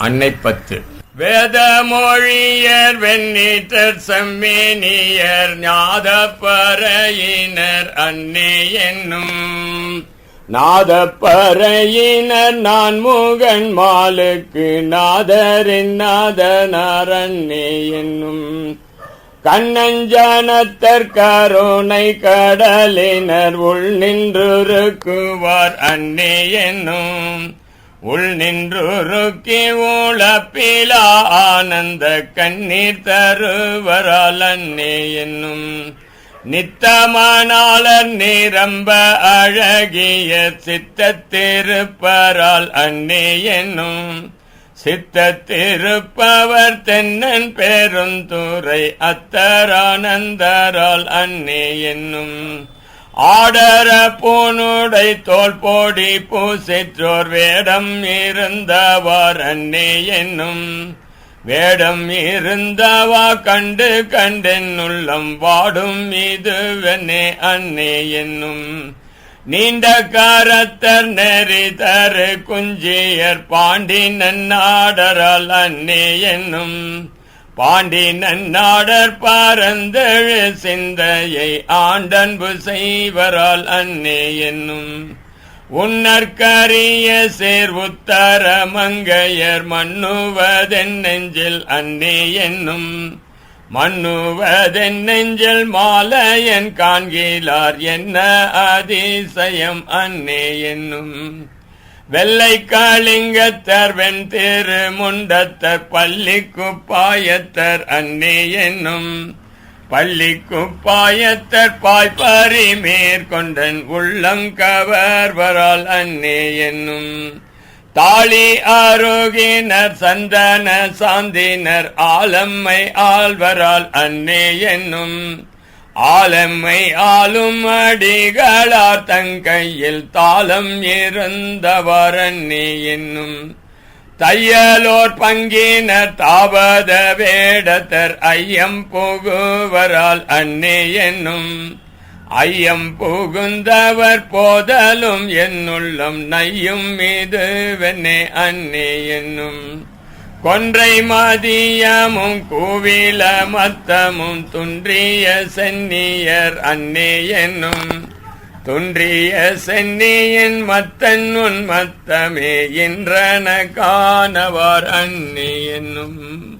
அன்னை பத்து. வேதமொழியர் வெண்ணீற்றர் செம்மேனியர் ஞாதப்பறையினர் அன்னே என்னும். நாதப்பறையினர் நான் முகன் மாலுக்கு நாதரின் நாதனார் அன்னே என்னும். கண்ணஞ்சனத்தர் கருணை கடலினர் உள் நின்றுருக்குவார் அன்னே என்னும். உள் நின்றுருக்கி ஊழப்பிலா ஆனந்த கண்ணீர் தருவரால் அன்னே என்னும் நித்தமானாளர் நிரம்ப அழகிய சித்தத்திருப்பரால் அன்னே என்னும் சித்தத்திருப்பவர் தென்னன் பெருந்துரை அத்தரானந்தரால் அன்னே என்னும் ஆடர பூனுடை தோல் போடி பூசிற்றோர் வேடம் இருந்தவார் அன்னே என்னும். வேடம் இருந்தவா கண்டு கண்டென் உள்ளம் வாடும் இதுவென்னே அன்னே என்னும். நீண்ட காரத்தர் நெறி தரு குஞ்சியர் பாண்டி நன்னாடரால் அன்னே என்னும். பாண்டி நன்னாடர் பாரந்தழு சிந்தையை ஆண்டன்பு செய்வரால் அன்னே என்னும். உன்னற்கரிய சேர் உத்தர மங்கையர் மண்ணுவதென் நெஞ்சில் அன்னே என்னும். மண்ணுவதென் நெஞ்சில் மாலையன் காண்கிலார் என்ன அதிசயம் அன்னே என்னும். வெள்ளை காளிங்கத்தர் வெண் திரு முண்டத்தர் பள்ளி குப்பாயத்தர் அன்னே என்னும் பள்ளி குப்பாயத்தர் பாய்பறி மேற்கொண்டன் உள்ளங்கவர்வரால் அன்னே என்னும் தாளி ஆரோகினர் சந்தன சாந்தினர் ஆலம்மை ஆழ்வரால் அன்னே என்னும் ஆலம்மை ஆளும் அடிகளார் தங்கையில் தாளம் இருந்தவர் அன்னே என்னும் தையலோர் பங்கின தாவத வேடத்தர் ஐயம் புகுவரால் அன்னே என்னும் ஐயம் புகுந்தவர் போதலும் என்னுள்ளம் நையும் மீது வெண்ணே அன்னே என்னும் கொன்றை மாதியமும் கூவில மத்தமும் துன்றிய சென்னியர் அன்னே என்னும். துன்றிய சென்னியின் மத்தன் உன் மத்தமே என்றன காணவார் அன்னே என்னும்.